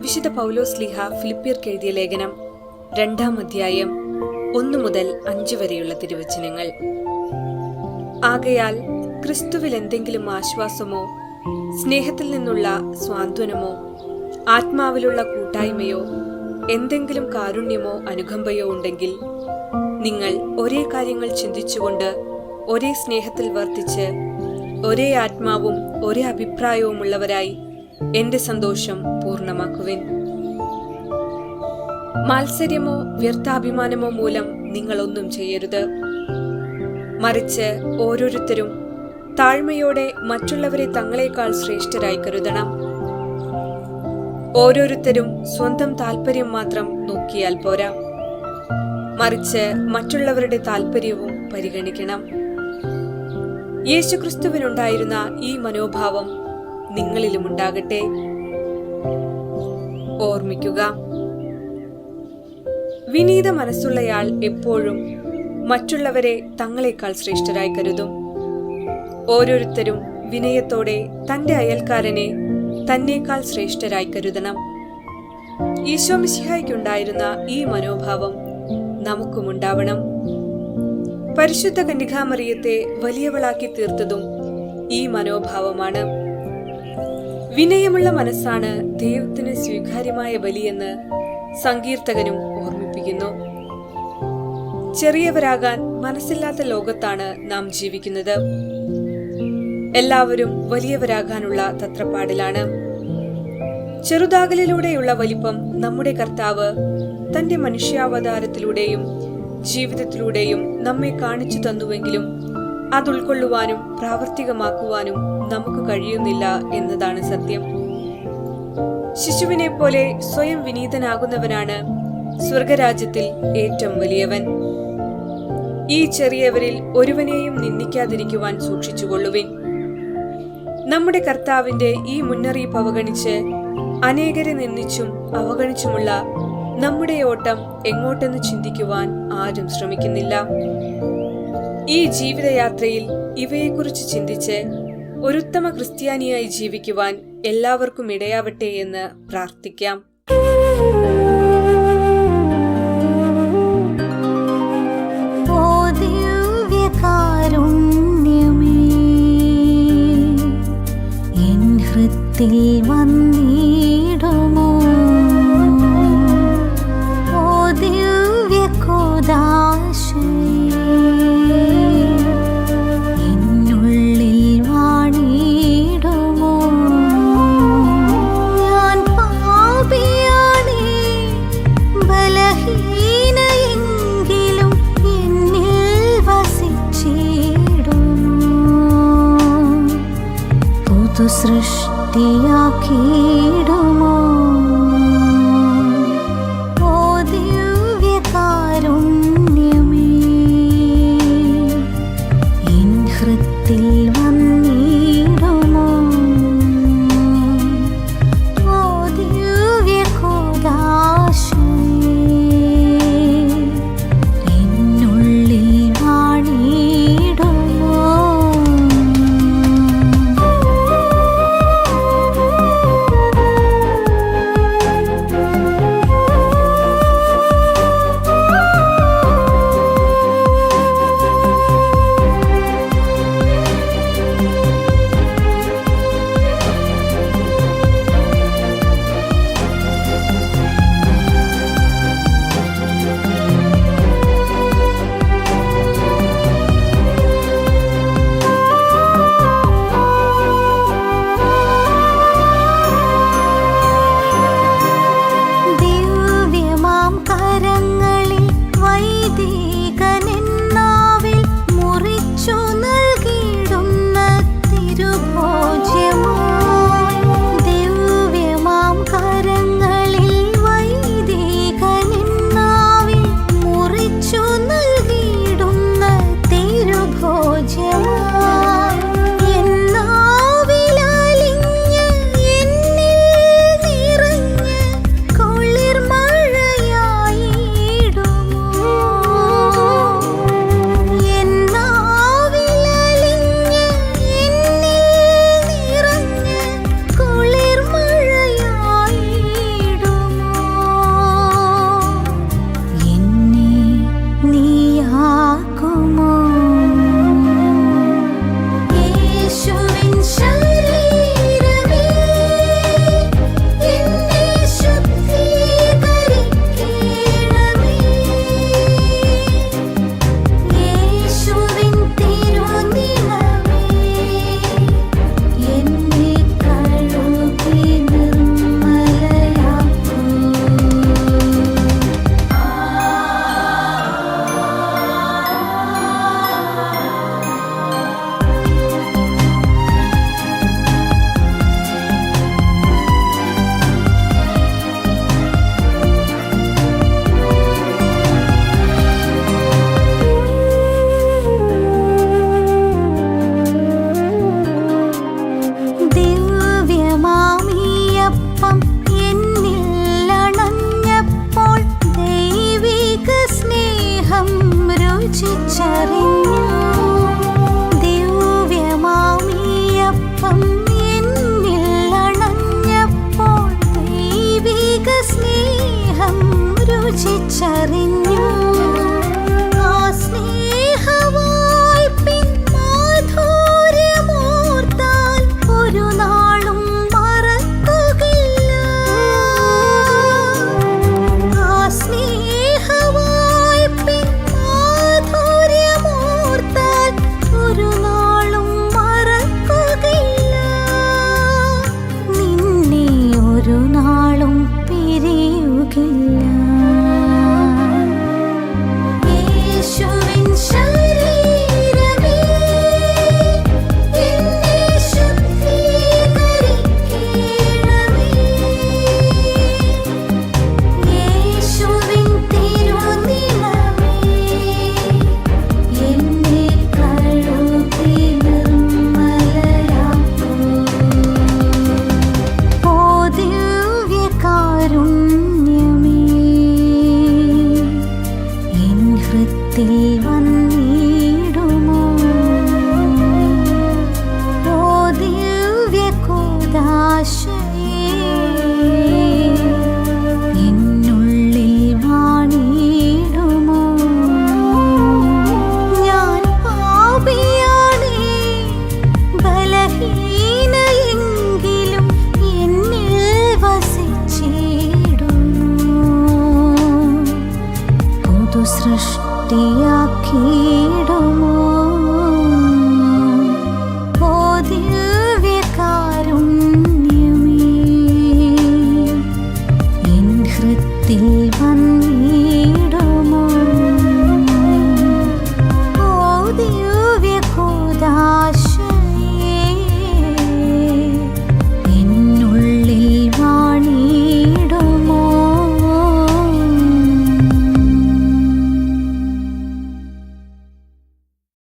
വിശുദ്ധ പൗലോസ് ലീഹ ഫിലിപ്പിയർക്ക് എഴുതിയ ലേഖനം രണ്ടാം അധ്യായം ഒന്നു മുതൽ അഞ്ചു വരെയുള്ള തിരുവചനങ്ങൾ. ആകയാൽ ക്രിസ്തുവിൽ എന്തെങ്കിലും ആശ്വാസമോ സ്നേഹത്തിൽ നിന്നുള്ള സ്വാന്തനമോ ആത്മാവിലുള്ള കൂട്ടായ്മയോ എന്തെങ്കിലും കാരുണ്യമോ അനുകമ്പയോ ഉണ്ടെങ്കിൽ നിങ്ങൾ ഒരേ കാര്യങ്ങൾ ചിന്തിച്ചുകൊണ്ട് ഒരേ സ്നേഹത്തിൽ വർത്തിച്ച് ഒരേ ആത്മാവും ഒരേ അഭിപ്രായവുമുള്ളവരായി എന്റെ സന്തോഷം പൂർണമാക്കുവിൻ. മാത്സര്യമോ വ്യർത്ഥാഭിമാനമോ മൂലം നിങ്ങളൊന്നും ചെയ്യരുത്. മറിച്ച് ഓരോരുത്തരും താഴ്മയോടെ മറ്റുള്ളവരെ തങ്ങളെക്കാൾ ശ്രേഷ്ഠരായി കരുതണം. ഓരോരുത്തരും സ്വന്തം താല്പര്യം മാത്രം നോക്കിയാൽ പോരാ. മറിച്ച് മറ്റുള്ളവരുടെ താല്പര്യവും പരിഗണിക്കണം. യേശുക്രിസ്തുവിനുണ്ടായിരുന്ന ഈ മനോഭാവം നിങ്ങളിലും ഉണ്ടാകട്ടെ. ഓർമ്മിക്കുക വിനീത മനസ്സുള്ളയാൾ എപ്പോഴും മറ്റുള്ളവരെ തങ്ങളെക്കാൾ ശ്രേഷ്ഠരായി കരുതും. ഓരോരുത്തരും വിനയത്തോടെ തന്റെ അയൽക്കാരനെ തന്നേക്കാൾ ശ്രേഷ്ഠരായി കരുതണം. ഈശോമിശിഹായ്ക്കുണ്ടായിരുന്ന ഈ മനോഭാവം നമുക്കുമുണ്ടാവണം. പരിശുദ്ധ കന്യകാമറിയത്തെ വലിയവളാക്കി തീർത്തതും ഈ മനോഭാവമാണ്. വിനയമുള്ള മനസ്സാണ് ദൈവത്തിന് സ്വീകാര്യമായ ബലിയെന്ന് സങ്കീർത്തകനും ഓർമ്മിപ്പിക്കുന്നു. ചെറിയവരാകാൻ മനസ്സില്ലാത്ത ലോകത്താണ് നാം ജീവിക്കുന്നത്. എല്ലാവരും വലിയവരാകാനുള്ള തത്രപ്പാടിലാണ്. ചെറുതാകലിലൂടെയുള്ള വലിപ്പം നമ്മുടെ കർത്താവ് തന്റെ മനുഷ്യാവതാരത്തിലൂടെയും ജീവിതത്തിലൂടെയും നമ്മെ കാണിച്ചു തന്നുവെങ്കിലും അത് ഉൾക്കൊള്ളുവാനും പ്രാവർത്തികമാക്കുവാനും നമുക്ക് കഴിയുന്നില്ല എന്നതാണ് സത്യം. ശിശുവിനെ പോലെ സ്വയം വിനീതനാകുന്നവനാണ് സ്വർഗരാജ്യത്തിൽ ഏറ്റവും വലിയവൻ. ഈ ചെറിയവരിൽ ഒരുവനെയും നിന്ദിക്കാതിരിക്കുവാൻ സൂക്ഷിച്ചുകൊള്ളുവിൻ. നമ്മുടെ കർത്താവിന്റെ ഈ മുന്നറിയിപ്പ് അവഗണിച്ച് അനേകരെ നിന്ദിച്ചും അവഗണിച്ചുമുള്ള നമ്മുടെ ഓട്ടം എങ്ങോട്ടെന്ന് ചിന്തിക്കുവാൻ ആരും ശ്രമിക്കുന്നില്ല. ഈ ജീവിതയാത്രയിൽ ഇവയെക്കുറിച്ച് ചിന്തിച്ച് ഒരുത്തമ ക്രിസ്ത്യാനിയായി ജീവിക്കുവാൻ എല്ലാവർക്കും ഇടയാവട്ടെ എന്ന് പ്രാർത്ഥിക്കാം. വന്നി ഹൃത്തിൽ വന്നിടുമോ വസ്തു സൃഷ്ടിയാക്കിയിടുമോ ദിവ്യകാരുണ്യമേ ഇൻ ഹൃത്തിൽ sering வஸ்திரத்தில் வந்து